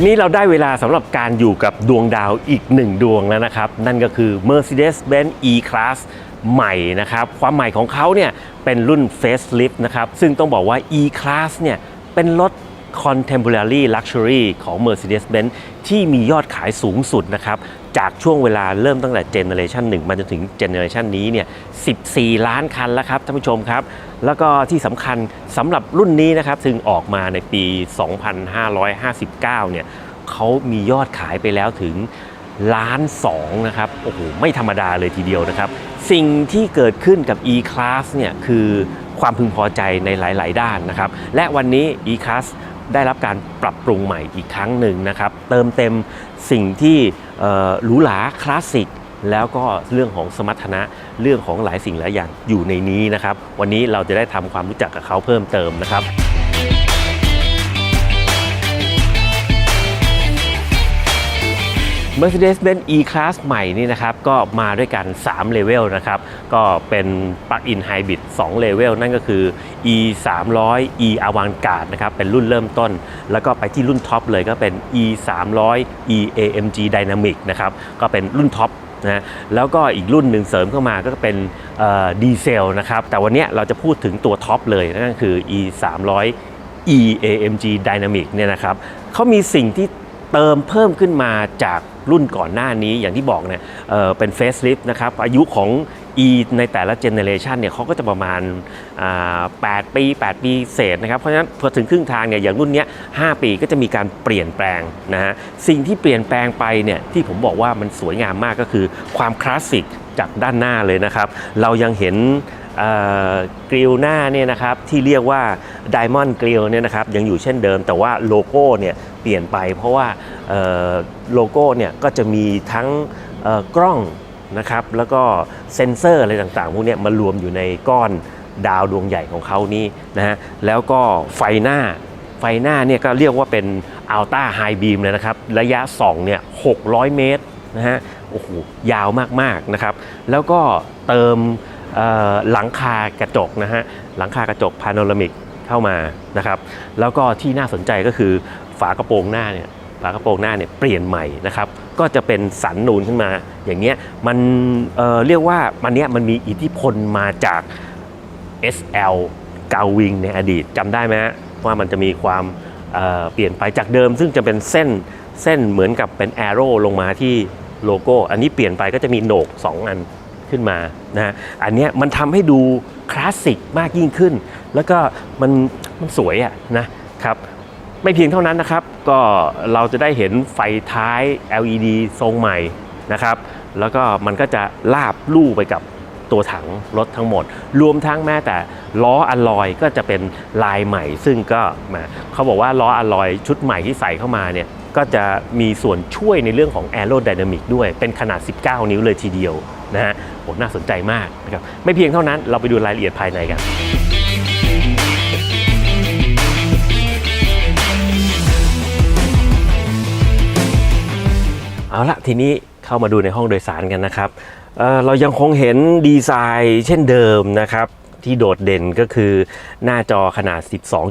วันนี้เราได้เวลาสำหรับการอยู่กับดวงดาวอีกหนึ่งดวงแล้วนะครับ นั่นก็คือ Mercedes-Benz E-Class ใหม่นะครับ ความใหม่ของเขาเนี่ยเป็นรุ่น Facelift นะครับ ซึ่งต้องบอกว่า E-Class เนี่ยเป็นรถ Contemporary Luxury ของ Mercedes-Benz ที่มียอดขายสูงสุดนะครับ จากช่วงเวลาเริ่มตั้งแต่เจเนอเรชัน1มาจนถึงเจเนอเรชันนี้เนี่ย 14 ล้านคันแล้วครับท่านผู้ชมครับ แล้วก็ที่สำคัญสำหรับรุ่นนี้นะครับ ซึ่งออกมาในปี 2559 เนี่ยเขามียอดขายไปแล้วถึงล้านสองนะครับ โอ้โห ไม่ธรรมดาเลยทีเดียวนะครับ สิ่งที่เกิดขึ้นกับ E-Class เนี่ยคือความพึงพอใจในหลาย ๆ ด้านนะครับ และวันนี้ E-Class ได้รับการปรับปรุงใหม่อีกครั้งหนึ่งนะครับ เติมเต็ม สิ่งที่หรูหราคลาสสิกแล้วก็เรื่องของสมรรถนะเรื่องของหลายสิ่งหลายอย่างอยู่ในนี้นะครับ วันนี้เราจะได้ทำความรู้จักกับเขาเพิ่มเติมนะครับ Mercedes-Benz E-Class ใหม่นี่นะครับก็มาด้วยกัน3เลเวลนะครับก็เป็น Plug-in Hybrid 2เลเวลนั่นก็คือ E 3 0 0 E Avantgard นะครับเป็นรุ่นเริ่มต้น แล้วก็ไปที่รุ่นท็อปเลยก็เป็น E 3 0 0 E AMG Dynamic นะครับก็เป็นรุ่นท็อปนะฮะแล้วก็อีกรุ่นหนึ่งเสริมเข้ามาก็เป็นดีเซลนะครับแต่วันนี้เราจะพูดถึงตัวท็อปเลยนั่นก็คือ E 3 0 0 E AMG Dynamic เนี่ยนะครับเขามีสิ่งที่ เติมเพิ่มขึ้นมาจากรุ่นก่อนหน้านี้อย่างที่บอกเนี่ยเเป็น Facelift นะครับอายุของ E ในแต่ละเจเนเรชันเนี่ยเขาก็จะประมาณ 8 ปี 8 ปีเศษนะครับ เพราะฉะนั้นพอถึงครึ่งทางเนี่ยอย่างรุ่นนี้ 5 ปีก็จะมีการเปลี่ยนแปลงนะฮะสิ่งที่เปลี่ยนแปลงไปเนี่ยที่ผมบอกว่ามันสวยงามมากก็คือความคลาสสิกจากด้านหน้าเลยนะครับ เรายังเห็น กริลหน้าเนี่ยนะครับที่เรียกว่า Diamond Grill เนี่ยนะครับยังอยู่เช่นเดิม แต่ว่าโลโก้เนี่ยเปลี่ยนไป เพราะว่าโลโก้เนี่ยก็จะมีทั้งกล้องนะครับแล้วก็เซ็นเซอร์อะไรต่างๆพวกนี้มารวมอยู่ในก้อนดาวดวงใหญ่ของเขานี่นะฮะแล้วก็ไฟหน้าไฟหน้าเนี่ยก็เรียกว่าเป็น Ultra High Beam เลยนะครับ ระยะส่องเนี่ย600 เมตรนะฮะโอ้โหยาวมากๆนะครับ แล้วก็เติม หลังคากระจกนะฮะหลังคากระจกพาโนรามิกเข้ามานะครับแล้วก็ที่น่าสนใจก็คือฝากระโปรงหน้าเนี่ยฝากระโปรงหน้าเนี่ยเปลี่ยนใหม่นะครับก็จะเป็นสันนูนขึ้นมาอย่างเงี้ยมันเเรียกว่ามันเนี้ยมันมีอิทธิพลมาจาก SL เกาวิงในอดีตจำได้ไหมฮะว่ามันจะมีความเเปลี่ยนไปจากเดิม ซึ่งจะเป็นเส้นเส้นเหมือนกับเป็นแอโร่ลงมาที่โลโก้ อันนี้เปลี่ยนไปก็จะมีโหนก 2 อัน ขึ้นมานะฮะอันเนี้ยมันทำให้ดูคลาสสิกมากยิ่งขึ้น แล้วก็มันมันสวยอะนะครับไม่เพียงเท่านั้นนะครับ ก็เราจะได้เห็นไฟท้าย LED ทรงใหม่นะครับ แล้วก็มันก็จะลาบลู่ไปกับตัวถังรถทั้งหมด รวมทั้งแม้แต่ล้ออะลอยก็จะเป็นลายใหม่ ซึ่งก็มาเขาบอกว่าล้ออะลอยชุดใหม่ที่ใส่เข้ามาเนี่ย ก็จะมีส่วนช่วยในเรื่องของ a e r o d y n a m i c ด้วยเป็นขนาด 19 นิ้วเลยทีเดียวนะฮะโหน่าสนใจมากนะครับไม่เพียงเท่านั้นเราไปดูรายละเอียดภายในกันเอาละทีนี้เข้ามาดูในห้องโดยสารกันนะครับเเรายังคงเห็นดีไซน์เช่นเดิมนะครับที่โดดเด่นก็คือหน้าจอขนาด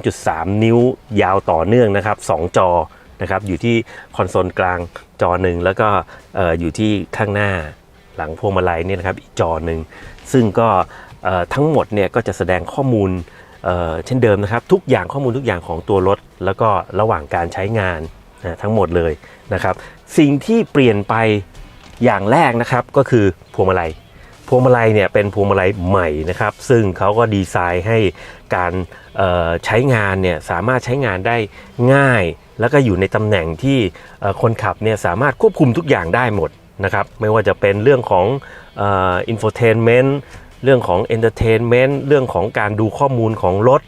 12.3 นิ้วยาวต่อเนื่องนะครับ 2 จอ นะครับอยู่ที่คอนโซลกลางจอหนึ่งแล้วก็เอ่อยู่ที่ข้างหน้าหลังพวงมาลัยเนี่ยนะครับอีกจอหนึ่งซึ่งก็ทั้งหมดเนี่ยก็จะแสดงข้อมูลเเช่นเดิมนะครับ ทุกอย่างข้อมูลทุกอย่างของตัวรถ แล้วก็ระหว่างการใช้งานนะทั้งหมดเลยนะครับ สิ่งที่เปลี่ยนไปอย่างแรกนะครับก็คือพวงมาลัยพวงมาลัยเนี่ยเป็นพวงมาลัยใหม่นะครับ ซึ่งเขาก็ดีไซน์ให้การใช้งานเนี่ยสามารถใช้งานได้ง่าย แล้วก็อยู่ในตำแหน่งที่คนขับเนี่ยสามารถควบคุมทุกอย่างได้หมดนะครับไม่ว่าจะเป็นเรื่องของอินโฟเทนเมนต์เรื่องของเอนเตอร์เทนเมนต์เรื่องของการดูข้อมูลของรถ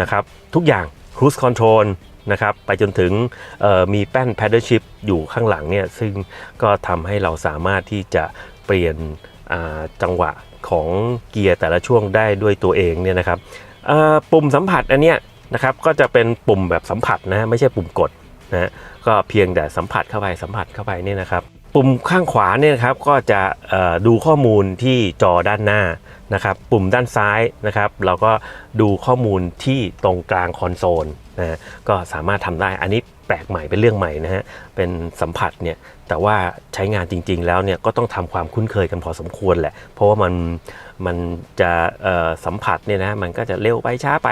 นะครับทุกอย่าง Cruise Control นะครับไปจนถึงมีแป้น Paddle Shift อยู่ข้างหลังเนี่ยซึ่งก็ทำให้เราสามารถที่จะเปลี่ยนจังหวะของเกียร์แต่ละช่วงได้ด้วยตัวเองเนี่ยนะครับปุ่มสัมผัสอันเนี้ย นะครับก็จะเป็นปุ่มแบบสัมผัสนะไม่ใช่ปุ่มกดนะก็เพียงแต่สัมผัสเข้าไปสัมผัสเข้าไปนี่นะครับ ปุ่มข้างขวาเนี่ยครับก็จะดูข้อมูลที่จอด้านหน้านะครับ ปุ่มด้านซ้ายนะครับ เราก็ดูข้อมูลที่ตรงกลางคอนโซล นะก็สามารถทำได้อันนี้แปลกใหม่เป็นเรื่องใหม่นะฮะเป็นสัมผัสเนี่ยแต่ว่าใช้งานจริง ๆ แล้วเนี่ยก็ต้องทำความคุ้นเคยกันพอสมควรแหละ เพราะว่ามันมันจะสัมผัสเนี่ยนะมันก็จะเร็วไปช้าไป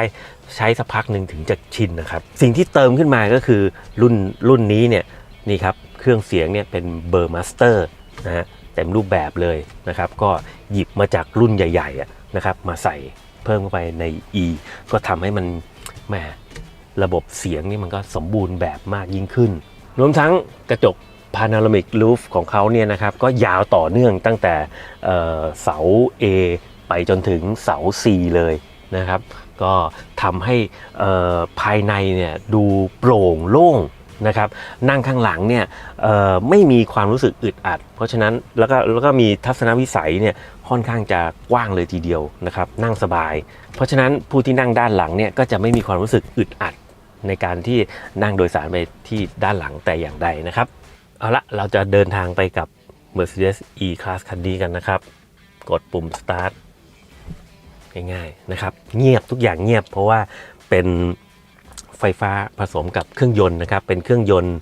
ใช้สักพักหนึ่งถึงจะชินนะครับ สิ่งที่เติมขึ้นมาก็คือรุ่นรุ่นนี้เนี่ยนี่ครับเครื่องเสียงเนี่ยเป็นเบอร์มาสเตอร์นะฮะเต็มรูปแบบเลยนะครับ ก็หยิบมาจากรุ่นใหญ่ๆนะครับมาใส่เพิ่มเข้าไปใน E ก็ทำให้มันแหม ระบบเสียงนี่มันก็สมบูรณ์แบบมากยิ่งขึ้น รวมทั้งกระจก Panoramic Roof ของเขาเนี่ยนะครับก็ยาวต่อเนื่องตั้งแต่เอ่อเสา A ไปจนถึงเสา C เลยนะครับ ก็ทำให้ภายในเนี่ยดูโปร่งโล่งนะครับนั่งข้างหลังเนี่ยไม่มีความรู้สึกอึดอัด เพราะฉะนั้นแล้วก็แล้วก็มีทัศนวิสัยเนี่ยค่อนข้างจะกว้างเลยทีเดียวนะครับนั่งสบาย เพราะฉะนั้นผู้ที่นั่งด้านหลังเนี่ยก็จะไม่มีความรู้สึกอึดอัด ในการที่นั่งโดยสารไปที่ด้านหลังแต่อย่างใดนะครับ เอาละเราจะเดินทางไปกับ Mercedes E-Class คันนี้กันนะครับ กดปุ่ม Start ง่ายๆนะครับ เงียบทุกอย่างเงียบเพราะว่าเป็นไฟฟ้าผสมกับเครื่องยนต์นะครับ เป็นเครื่องยนต์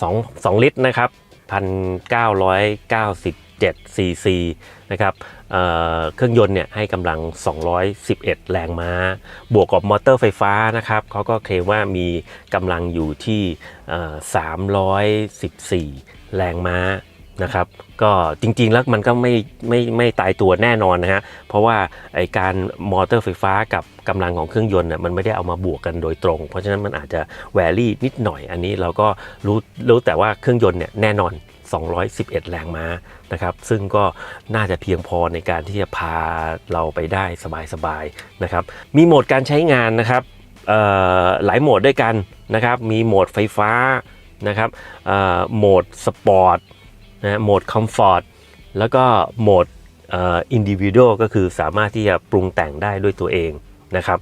สองสองลิตรนะครับพันเก้าร้อยเก้าสิบ 1.7 cc นะครับเเครื่องยนต์เนี่ยให้กำลัง 211 แรงม้า บวกกับมอเตอร์ไฟฟ้านะครับเขาก็เคลมว่ามีกำลังอยู่ที่ 314 แรงม้านะครับก็จริงๆแล้วมันก็ไม่ไม่ไม่ตายตัวแน่นอนนะฮะเพราะว่าไอการมอเตอร์ไฟฟ้ากับกำลังของเครื่องยนต์เนี่ยมันไม่ได้เอามาบวกกันโดยตรง เพราะฉะนั้นมันอาจจะแวรี่นิดหน่อยอันนี้เราก็รู้รู้แต่ว่าเครื่องยนต์เนี่ยแน่นอน 211 แรงม้านะครับ ซึ่งก็น่าจะเพียงพอในการที่จะพาเราไปได้สบายๆนะครับ มีโหมดการใช้งานนะครับหลายโหมดด้วยกันนะครับ มีโหมดไฟฟ้านะครับโหมดสปอร์ตนะโหมดคอมฟอร์ตแล้วก็โหมดอินดิวิโดก็คือสามารถที่จะปรุงแต่งได้ด้วยตัวเองนะครับ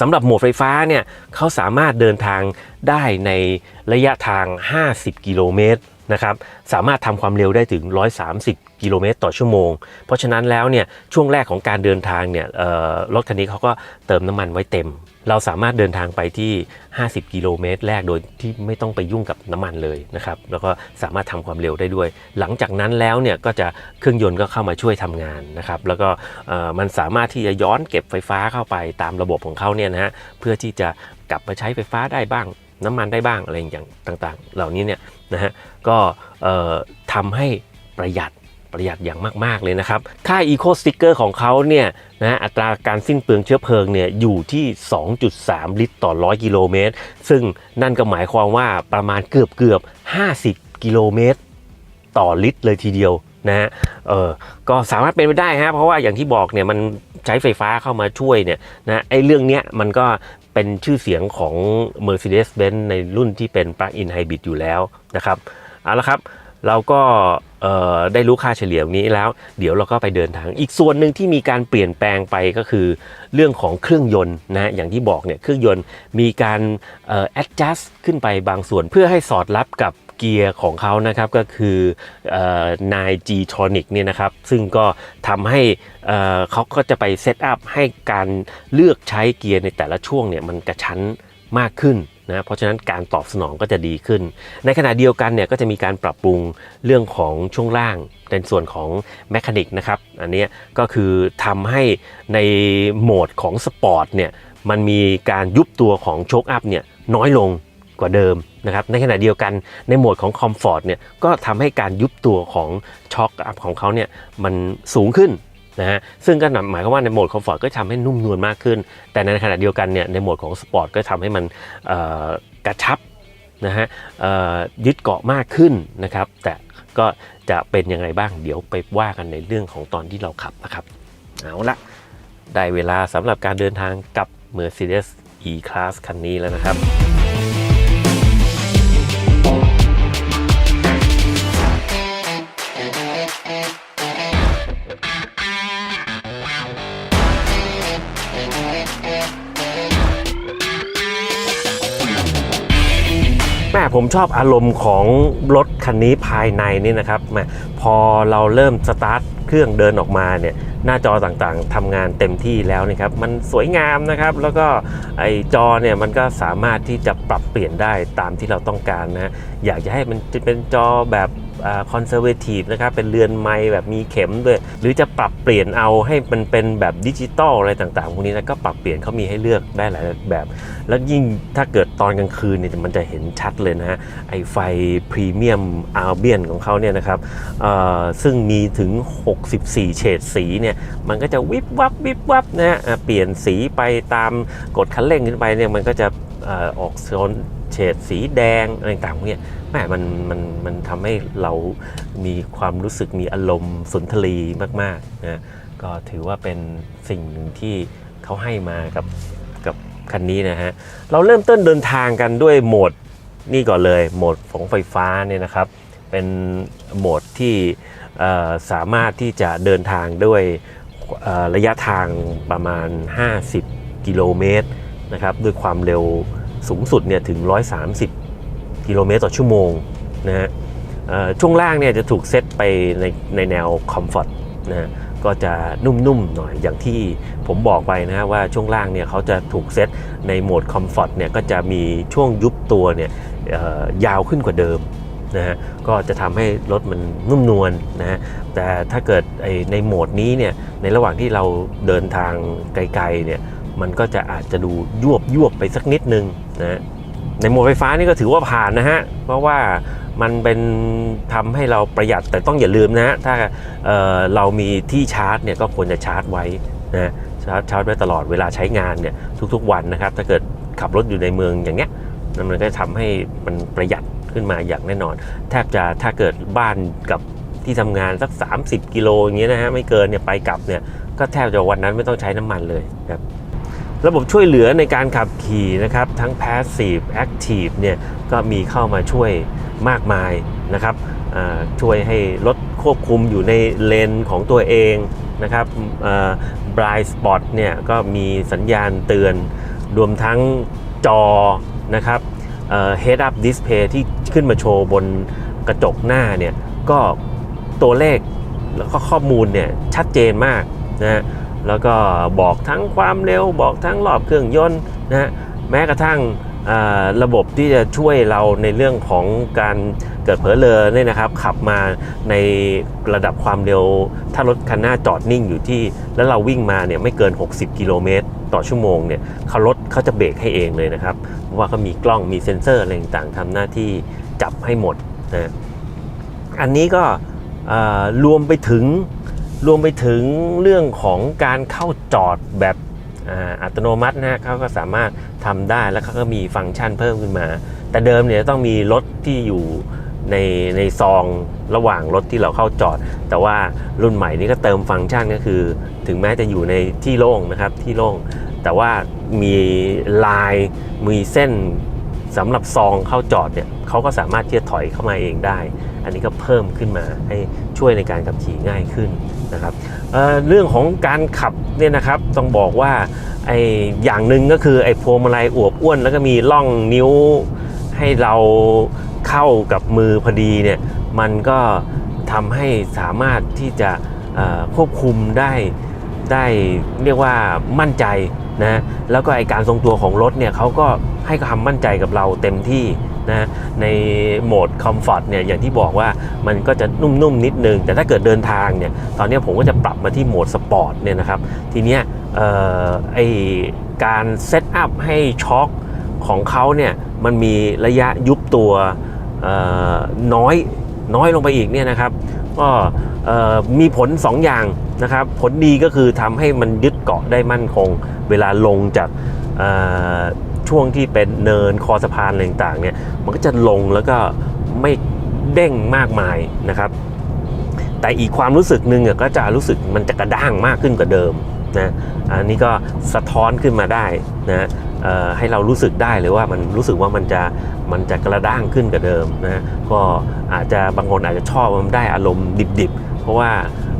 สำหรับโหมดไฟฟ้าเนี่ยเขาสามารถเดินทางได้ในระยะทาง 50 กิโลเมตร นะครับสามารถทำความเร็วได้ถึง 130 กิโลเมตรต่อชั่วโมง เพราะฉะนั้นแล้วเนี่ยช่วงแรกของการเดินทางเนี่ยรถคันนี้เขาก็เติมน้ำมันไว้เต็ม เราสามารถเดินทางไปที่ 50 กิโลเมตรแรกโดยที่ไม่ต้องไปยุ่งกับน้ำมันเลยนะครับแล้วก็สามารถทำความเร็วได้ด้วย หลังจากนั้นแล้วเนี่ยก็จะเครื่องยนต์ก็เข้ามาช่วยทำงานนะครับแล้วก็มันสามารถที่จะย้อนเก็บไฟฟ้าเข้าไปตามระบบของเขาเนี่ยนะฮะเพื่อที่จะกลับมาใช้ไฟฟ้าได้บ้าง น้ำมันได้บ้างอะไรอย่างต่างๆ เหล่านี้เนี่ยนะฮะก็เอ่อทำให้ประหยัดประหยัดอย่างมาก ๆ เลยนะครับ ค่า Eco Sticker ของเขาเนี่ยนะอัตราการสิ้นเปลืองเชื้อเพลิงเนี่ยอยู่ที่ 2.3 ลิตรต่อ 100 กิโลเมตร ซึ่งนั่นก็หมายความว่าประมาณเกือบเกือบ 50 กิโลเมตร ต่อลิตรเลยทีเดียวนะฮะเออก็สามารถเป็นไปได้ฮะเพราะว่าอย่างที่บอกเนี่ยมันใช้ไฟฟ้าเข้ามาช่วยเนี่ยนะไอ้เรื่องเนี้ยมันก็ เป็นชื่อเสียงของ Mercedes-Benz ในรุ่นที่เป็น Plug-in Hybrid อยู่แล้วนะครับเอาละครับเราก็ได้รู้ค่าเฉลี่ยนี้แล้ว เดี๋ยวเราก็ไปเดินทาง อีกส่วนหนึ่งที่มีการเปลี่ยนแปลงไปก็คือ เรื่องของเครื่องยนต์นะอย่างที่บอกเนี่ยเครื่องยนต์มีการ adjust ขึ้นไปบางส่วนเพื่อให้สอดรับกับ เกียร์ของเขานะครับก็คือเอ่อ 9G Tronic เนี่ยนะครับซึ่งก็ทำให้เเขาก็จะไปเซตอัพให้การเลือกใช้เกียร์ในแต่ละช่วงเนี่ยมันกระชั้นมากขึ้นนะเพราะฉะนั้นการตอบสนองก็จะดีขึ้น ในขณะเดียวกันเนี่ยก็จะมีการปรับปรุงเรื่องของช่วงล่างในส่วนของแมคานิกนะครับอันนี้ก็คือทำให้ในโหมดของสปอร์ตเนี่ยมันมีการยุบตัวของโชคอัพเนี่ยน้อยลง กว่าเดิมนะครับในขณะเดียวกันในโหมดของคอมฟอร์ตเนี่ยก็ทำให้การยุบตัวของช็อคอัพของเขาเนี่ยมันสูงขึ้นนะฮะซึ่งก็หมายความว่าในโหมดคอมฟอร์ตก็ทำให้นุ่มนวลมากขึ้น แต่ในขณะเดียวกันเนี่ยในโหมดของสปอร์ตก็ทำให้มันกระชับนะฮะยึดเกาะมากขึ้นนะครับ แต่ก็จะเป็นยังไงบ้างเดี๋ยวไปว่ากันในเรื่องของตอนที่เราขับนะครับ เอาละได้เวลาสำหรับการเดินทางกับ Mercedes E-Class คันนี้แล้วนะครับ ผมชอบอารมณ์ของรถคันนี้ภายในนี่นะครับม่พอเราเริ่มสตาร์ทเครื่องเดินออกมาเนี่ยหน้าจอต่างๆทำงานเต็มที่แล้วนะครับ มันสวยงามนะครับ แล้วก็ไอจอเนี่ยมันก็สามารถที่จะปรับเปลี่ยนได้ตามที่เราต้องการนะอยากจะให้มันจะเป็นจอแบบ คอนเซอร์เวทีฟนะครับเป็นเรือนไม้แบบมีเข็มด้วย หรือจะปรับเปลี่ยนเอาให้มันเป็นแบบดิจิตอลอะไรต่างๆพวกนี้นะก็ปรับเปลี่ยนเขามีให้เลือกได้หลายแบบ แล้วยิ่งถ้าเกิดตอนกลางคืนเนี่ยมันจะเห็นชัดเลยนะฮะไอไฟพรีเมียมอาร์เบียนของเขาเนี่ยนะครับซึ่งมีถึง 64 เฉดสีเนี่ยมันก็จะวิบวับวิบวับนะฮะเปลี่ยนสีไปตามกดคันเร่งขึ้นไปเนี่ยมันก็จะออกโซนเฉดสีแดงอะไรต่างๆพวกเนี้ย แหมมันมันมันทำให้เรามีความรู้สึกมีอารมณ์สุนทรีมากๆนะก็ถือว่าเป็นสิ่งหนึ่งที่เขาให้มากับกับคันนี้นะฮะเราเริ่มต้นเดินทางกันด้วยโหมดนี่ก่อนเลยโหมดของไฟฟ้าเนี่ยนะครับ เป็นโหมดที่สามารถที่จะเดินทางด้วยระยะทางประมาณ 50 กิโลเมตรนะครับด้วยความเร็วสูงสุดเนี่ยถึง 130 กิโลเมตรต่อชั่วโมงนะฮะช่วงล่างเนี่ยจะถูกเซตไปในในแนวคอมฟอร์ตนะฮะก็จะนุ่มๆหน่อยอย่างที่ผมบอกไปนะฮะว่าช่วงล่างเนี่ยเขาจะถูกเซตในโหมดคอมฟอร์ตเนี่ยก็จะมีช่วงยุบตัวเนี่ยยาวขึ้นกว่าเดิมนะฮะก็จะทำให้รถมันนุ่มนวลนะฮะแต่ถ้าเกิดไอในโหมดนี้เนี่ยในระหว่างที่เราเดินทางไกลๆเนี่ยมันก็จะอาจจะดูยวบยวบไปสักนิดนึงนะ ในโหมดไฟฟ้านี่ก็ถือว่าผ่านนะฮะ เพราะว่ามันเป็นทำให้เราประหยัดแต่ต้องอย่าลืมนะฮะ ถ้าเเรามีที่ชาร์จเนี่ยก็ควรจะชาร์จไว้นะชาร์จชาร์จไว้ตลอดเวลาใช้งานเนี่ยทุกๆวันนะครับ ถ้าเกิดขับรถอยู่ในเมืองอย่างเงี้ยนั่นมันก็ทำให้มันประหยัดขึ้นมาอย่างแน่นอน แทบจะถ้าเกิดบ้านกับที่ทำงานสัก 30 กิโลอย่างเงี้ยนะฮะไม่เกินเนี่ยไปกลับเนี่ยก็แทบจะวันนั้นไม่ต้องใช้น้ำมันเลยครับ ระบบช่วยเหลือในการขับขี่นะครับ ทั้ง passive active เนี่ยก็มีเข้ามาช่วยมากมายนะครับช่วยให้รถควบคุมอยู่ในเลนของตัวเองนะครับอ่า blind spot เนี่ยก็มีสัญญาณเตือน รวมทั้งจอนะครับเอ่อ head up display ที่ขึ้นมาโชว์บนกระจกหน้าเนี่ยก็ตัวเลขแล้วก็ข้อมูลเนี่ยชัดเจนมากนะ แล้วก็บอกทั้งความเร็วบอกทั้งรอบเครื่องยนต์นะฮะแม้กระทั่งระบบที่จะช่วยเราในเรื่องของการเกิดเผลอเลอเนี่ยนะครับ ขับมาในระดับความเร็ว ถ้ารถคันหน้าจอดนิ่งอยู่ที่ แล้วเราวิ่งมาเนี่ยไม่เกิน 60 กิโลเมตรต่อชั่วโมงเนี่ยเขารถเขาจะเบรกให้เองเลยนะครับ เพราะว่าเขามีกล้องมีเซ็นเซอร์อะไรต่างๆทำหน้าที่จับให้หมดนะอันนี้ก็รวมไปถึง รวมไปถึงเรื่องของการเข้าจอดแบบอัตโนมัตินะฮะเขาก็สามารถทำได้แล้วเขาก็มีฟังก์ชันเพิ่มขึ้นมา แต่เดิมเนี่ยต้องมีรถที่อยู่ในในซองระหว่างรถที่เราเข้าจอด แต่ว่ารุ่นใหม่นี้ก็เติมฟังก์ชันก็คือ ถึงแม้จะอยู่ในที่โล่งนะครับที่โล่ง แต่ว่ามีลายมีเส้น สำหรับซองเข้าจอดเนี่ยเขาก็สามารถที่จะถอยเข้ามาเองได้ อันนี้ก็เพิ่มขึ้นมาให้ช่วยในการขับขี่ง่ายขึ้นนะครับเเรื่องของการขับเนี่ยนะครับต้องบอกว่าไออย่างหนึ่งก็คือไอพวงมาลัยอวบอ้วน แล้วก็มีล่องนิ้วให้เราเข้ากับมือพอดีเนี่ยมันก็ทำให้สามารถที่จะควบคุมได้ได้เรียกว่ามั่นใจ นะแล้วก็ไอการทรงตัวของรถเนี่ยเขาก็ให้ความมั่นใจกับเราเต็มที่นะในโหมดคอมฟอร์ตเนี่ยอย่างที่บอกว่ามันก็จะนุ่มๆนิดนึง แต่ถ้าเกิดเดินทางเนี่ยตอนนี้ผมก็จะปรับมาที่โหมดสปอร์ตเนี่ยนะครับทีเนี้ยไอการเซตอัพให้ช็อคของเขาเนี่ยมันมีระยะยุบตัวน้อยน้อยลงไปอีกเนี่ยนะครับก็มีผล2อย่างนะครับผลดีก็คือทำให้มันยึดเกาะได้มั่นคง เวลาลงจากช่วงที่เป็นเนินคอสะพานอะไรต่างๆเนี่ยมันก็จะลงแล้วก็ไม่เด้งมากมายนะครับ แต่อีกความรู้สึกหนึ่งก็จะรู้สึกมันจะกระด้างมากขึ้นกว่าเดิมนะอันนี้ก็สะท้อนขึ้นมาได้นะให้เรารู้สึกได้เลยว่ามันรู้สึกว่ามันจะมันจะกระด้างขึ้นกว่าเดิมนะก็อาจจะบางคนอาจจะชอบมันได้อารมณ์ดิบๆ เพราะว่า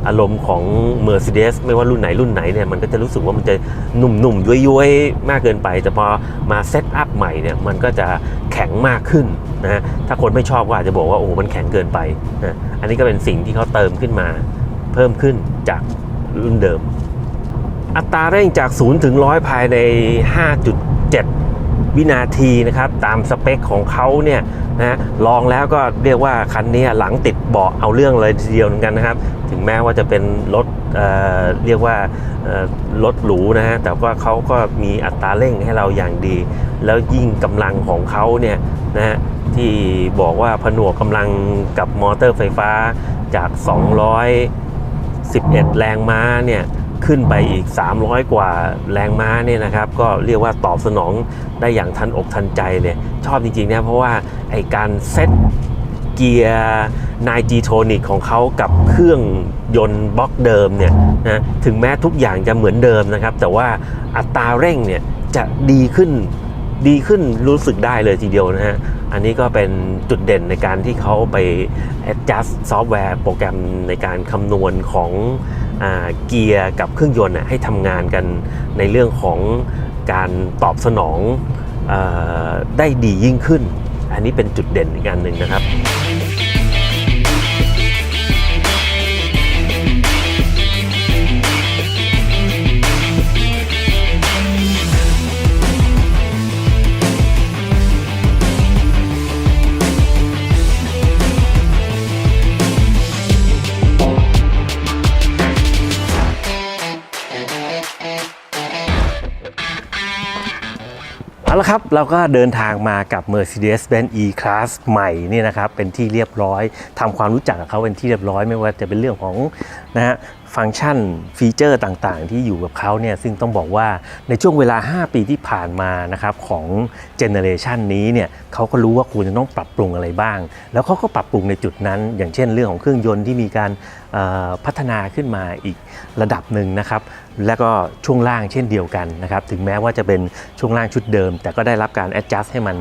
อารมณ์ของ Mercedes ไม่ว่ารุ่นไหนรุ่นไหนเนี่ยมันก็จะรู้สึกว่ามันจะหนุ่มๆย้วยๆ มากเกินไป แต่พอมาเซตอัพใหม่เนี่ยมันก็จะแข็งมากขึ้นนะถ้าคนไม่ชอบก็อาจจะบอกว่าโอ้มันแข็งเกินไปนะอันนี้ก็เป็นสิ่งที่เขาเติมขึ้นมา เพิ่มขึ้นจากรุ่นเดิม อัตราเร่งจาก 0 ถึง 100 ภายใน 5.7 วินาทีนะครับตามสเปคของเขาเนี่ยนะลองแล้วก็เรียกว่าคันนี้หลังติดเบาะเอาเรื่องเลยทีเดียวเหมือนกันนะครับ ถึงแม้ว่าจะเป็นรถเอ่อเรียกว่าเอ่อรถหรูนะฮะแต่ว่าเขาก็มีอัตราเร่งให้เราอย่างดี แล้วยิ่งกำลังของเขาเนี่ยนะฮะที่บอกว่าผนวกกำลังกับมอเตอร์ไฟฟ้าจาก 211 แรงม้าเนี่ย ขึ้นไปอีก 300 กว่าแรงม้าเนี่ยนะครับ ก็เรียกว่าตอบสนองได้อย่างทันอกทันใจเลยชอบจริงๆนะเพราะว่าไอการเซ็ตเกียร์นายจีโทนิกของเขากับเครื่องยนต์บล็อกเดิมเนี่ยนะถึงแม้ทุกอย่างจะเหมือนเดิมนะครับ แต่ว่าอัตราเร่งเนี่ยจะดีขึ้นดีขึ้นรู้สึกได้เลยทีเดียวนะฮะ อันนี้ก็เป็นจุดเด่นในการที่เขาไป adjust ซอฟต์แวร์โปรแกรมในการคำนวณของอา เกียร์กับเครื่องยนต์ให้ทำงานกันในเรื่องของการตอบสนองอได้ดียิ่งขึ้น อันนี้เป็นจุดเด่นอีกอันหนึ่งนะครับ ครับเราก็เดินทางมากับ Mercedes-Benz E-Class ใหม่นี่นะครับเป็นที่เรียบร้อยทำความรู้จักกับเขาเป็นที่เรียบร้อย ไม่ว่าจะเป็นเรื่องของนะฮะฟังก์ชันฟีเจอร์ต่างๆ ที่อยู่กับเขาเนี่ยซึ่งต้องบอกว่าในช่วงเวลา 5 ปีที่ผ่านมานะครับของเจเนอเรชันนี้เนี่ยเขาก็รู้ว่าควรจะต้องปรับปรุงอะไรบ้าง แล้วเขาก็ปรับปรุงในจุดนั้น อย่างเช่นเรื่องของเครื่องยนต์ที่มีการพัฒนาขึ้นมาอีกระดับหนึ่งนะครับแล้วก็ช่วงล่างเช่นเดียวกันนะครับถึงแม้ว่าจะเป็นช่วงล่างชุดเดิม แต่ก็ได้รับการ adjust ให้มัน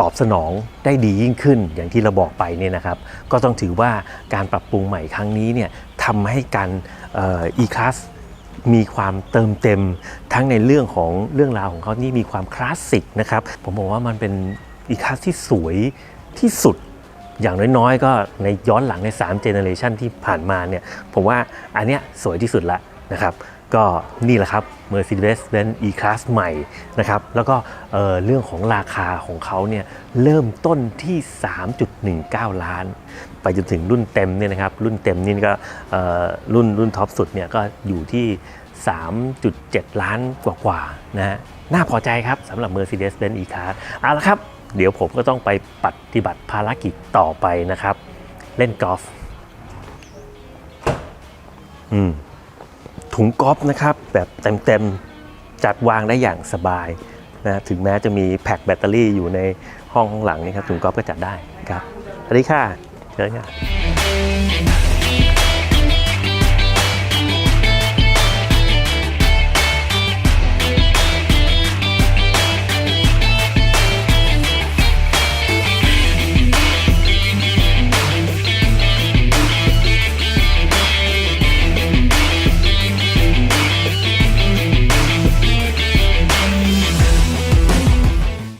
ตอบสนองได้ดียิ่งขึ้นอย่างที่เราบอกไปเนี่ยนะครับ ก็ต้องถือว่าการปรับปรุงใหม่ครั้งนี้เนี่ย ทำให้การอ่อ e-class มีความเติมเต็มทั้งในเรื่องของเรื่องราวของเขานี่มีความคลาสสิกนะครับผมบอกว่ามันเป็น e-class ที่สวยที่สุดอย่างน้อยๆ ก็ในย้อนหลังใน3 generation ที่ผ่านมาเนี่ยผมว่าอันเนี้ยสวยที่สุดละนะครับก็นี่แหละครับ Mercedes-Benz E-Class ใหม่นะครับแล้วก็เเรื่องของราคาของเขาเนี่ยเริ่มต้นที่ 3.19 ล้าน ไปจนถึงรุ่นเต็มเนี่ยนะครับรุ่นเต็มนี่ก็รุ่นรุ่นท็อปสุดเนี่ยก็อยู่ที่ 3.7 ล้านกว่าๆนะฮะน่าพอใจครับสำหรับ Mercedes-Benz E-Class เอาละครับ เดี๋ยวผมก็ต้องไปปฏิบัติภารกิจต่อไปนะครับ เล่นกอล์ฟอืมถุงกอล์ฟนะครับแบบเต็มๆ จัดวางได้อย่างสบายนะถึงแม้จะมีแพ็คแบตเตอรี่อยู่ในห้องข้างหลังนี่ครับถุงกอล์ฟก็จัดได้ครับสวัสดีค่ะ เชิญค่ะ